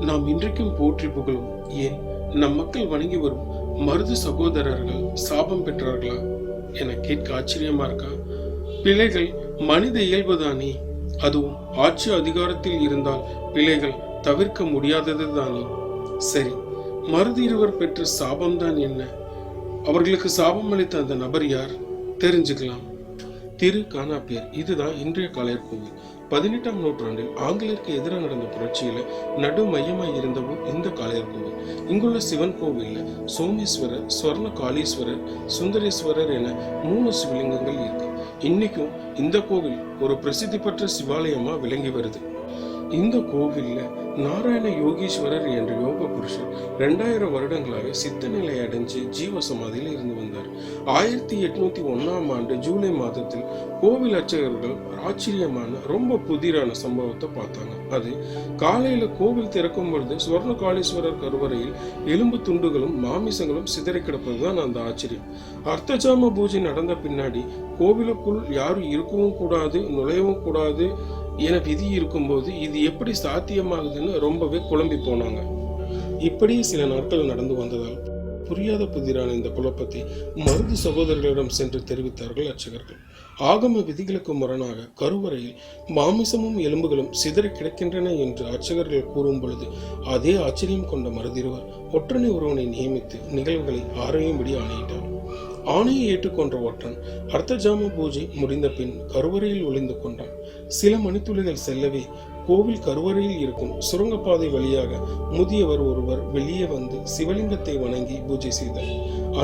நாம் இன்றைக்கும் போற்றி புகழும். ஏன்? நம் மக்கள் வணங்கி வரும் மருது சகோதரர்கள் சாபம் பெற்றார்களா? என கேட்க ஆச்சரியமா இருக்கா? பிழைகள் மனித இயல்புதானே அதுவும் ஆட்சி அதிகாரத்தில் இருந்தால் பிழைகள் தவிர்க்க முடியாதது தானே. சரி மருது இருவர் பெற்ற சாபம்தான் என்ன? அவர்களுக்கு சாபம் அளித்த அந்த நபர் யார்? தெரிஞ்சுக்கலாம். திரு கானாப்பியர் இதுதான் இன்றைய காலையர் கோவில். பதினெட்டாம் நூற்றாண்டில் ஆங்கிலருக்கு எதிராக நடந்த புரட்சியில நடு மையமாய் இருந்தவும் இந்த காளையர் கோவில் இங்குள்ள சிவன் கோவிலில் சோமேஸ்வரர் ஸ்வர்ண காளீஸ்வரர் சுந்தரேஸ்வரர் என மூணு சிவலிங்கங்கள் இருக்கு. இன்னைக்கும் இந்த கோவில் ஒரு பிரசித்தி பெற்ற சிவாலயமா விளங்கி வருது. இந்த கோவில்ல நாராயண யோகீஸ்வரர் என்ற யோக புருஷர் ரெண்டாயிரம் வருடங்களாக சித்த நிலை அடைஞ்சு ஜீவ சமாதியில் இருந்து வந்தார். ஆயிரத்தி எட்நூத்தி ஒன்னாம் ஆண்டு ஜூலை மாதத்தில் கோவில் அர்ச்சகர்கள் ஆச்சரியமான ரொம்ப புதிரான சம்பவத்தை பார்த்தாங்க. அது காலையில கோவில் திறக்கும் பொழுது சுவர்ண காளீஸ்வரர் கருவறையில் எலும்பு துண்டுகளும் மாமிசங்களும் சிதறி கிடப்பதுதான் அந்த ஆச்சரியம். அர்த்தஜாம பூஜை நடந்த பின்னாடி கோவிலுக்குள் யாரும் இருக்கவும் கூடாது நுழையவும் கூடாது என விதி இருக்கும்போது இது எப்படி சாத்தியமாகுதுன்னு ரொம்பவே குழம்பி போனாங்க. இப்படியே சில நாட்கள் நடந்து வந்ததால் புரியாத புதிரான இந்த குழப்பத்தை மருது சகோதரர்களிடம் சென்று தெரிவித்தார்கள் அர்ச்சகர்கள். ஆகம விதிகளுக்கு முரணாக கருவறையில் மாமிசமும் எலும்புகளும் சிதறி கிடக்கின்றன என்று அர்ச்சகர்கள் கூறும் பொழுது அதே ஆச்சரியம் கொண்ட மருதிருவர் ஒற்றனை ஒருவனை நியமித்து நிகழ்வுகளை ஆராயும்படி ஆணையிட்டார். ஆணையை ஏற்றுக்கொண்ட ஒற்றன் அர்த்தஜாம பூஜை முடிந்த பின் கருவறையில் ஒளிந்து கொண்டான். சில மணித்துளிகள் செல்லவே கோவில் கருவறையில் இருக்கும் சுரங்கப்பாதை வழியாக முதியவர் ஒருவர் வெளியே வந்து சிவலிங்கத்தை வணங்கி பூஜை செய்தார்.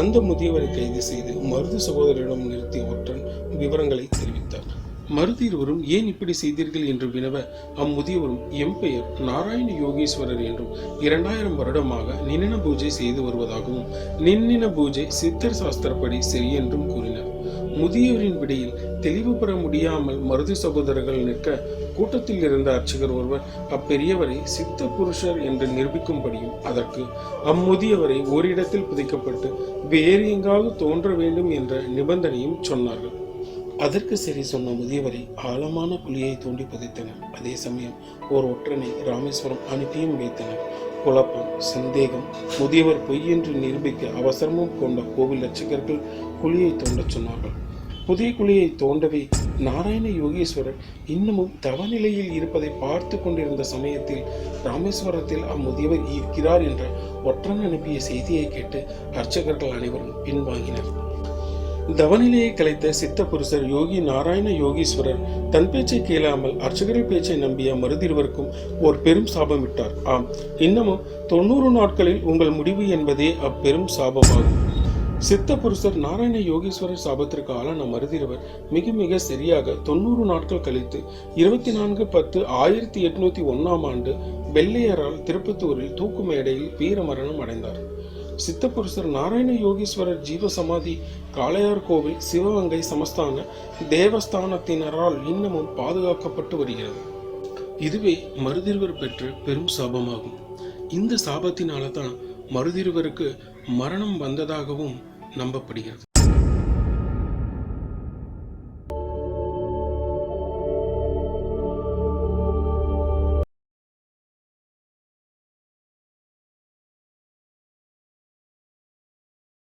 அந்த முதியவரை கைது செய்து மருது சகோதரரிடம் நிறுத்திய ஒற்றன் விவரங்களை தெரிவித்தார். மருது இருவரும் ஏன் இப்படி செய்தீர்கள் என்று வினவ அம்முதியவரும் எம் பெயர் நாராயண யோகீஸ்வரர் என்றும் இரண்டாயிரம் வருடமாக நின்னின பூஜை செய்து வருவதாகவும் நின்னின பூஜை சித்தர் சாஸ்திரப்படி சரி என்றும் கூறினார். முதியவரின் விடையில் தெளிவு பெற முடியாமல் மருது சகோதரர்கள் நிற்க கூட்டத்தில் இருந்த அர்ச்சகர் ஒருவர் அப்பெரியவரை சித்த புருஷர் என்று நிரூபிக்கும்படியும் அதற்கு அம்முதியவரை ஓரிடத்தில் புதைக்கப்பட்டு வேறு எங்காவது தோன்ற வேண்டும் என்ற நிபந்தனையும் சொன்னார்கள். அதற்கு சரி சொன்ன முதியவரை ஆழமான குழியை தோண்டி புதைத்தனர். அதே சமயம் ஓர் ஒற்றனை ராமேஸ்வரம் அனுப்பியும் வைத்தனர். குழப்பம் சந்தேகம் முதியவர் பொய் என்று நிரூபிக்க அவசரமும் கொண்ட கோவில் அர்ச்சகர்கள் குழியை தோண்டச் சொன்னார்கள். புதிய குழியை தோண்டவே நாராயண யோகீஸ்வரர் இன்னமும் தவநிலையில் இருப்பதை பார்த்து கொண்டிருந்த சமயத்தில் ராமேஸ்வரத்தில் அம்முதியவர் இருக்கிறார் என்ற ஒற்றன் அனுப்பிய செய்தியை கேட்டு அர்ச்சகர்கள் அனைவரும் பின்வாங்கினர். தவநிலையை கலைத்த சித்த புருஷர் யோகி நாராயண யோகீஸ்வரர் தன் பேச்சை கேளாமல் அர்ச்சகர்கள் பேச்சை நம்பிய மருதிருவருக்கும் ஒரு பெரும் சாபமிட்டார் ஆம் இன்னமும் தொண்ணூறு நாட்களில் உங்கள் முடிவு என்பதே அப்பெரும் சாபமாகும். சித்த புருஷர் நாராயண யோகீஸ்வரர் சாபத்திற்கு ஆளான மருதிருவர் மிக மிக சரியாக தொண்ணூறு நாட்கள் கழித்து இருபத்தி நான்கு பத்து ஆயிரத்தி எட்நூத்தி ஒன்னாம் ஆண்டு வெள்ளையரால் திருப்பத்தூரில் தூக்கு மேடையில் வீர மரணம் அடைந்தார். சித்தபுருஷர் நாராயண யோகீஸ்வரர் ஜீவசமாதி காளையார் கோவில் சிவகங்கை சமஸ்தான தேவஸ்தானத்தினரால் இன்னமும் பாதுகாக்கப்பட்டு வருகிறது. இதுவே மருதிருவர் பெற்ற பெரும் சாபமாகும். இந்த சாபத்தினால தான் மருதிருவருக்கு மரணம் வந்ததாகவும் நம்பப்படுகிறது.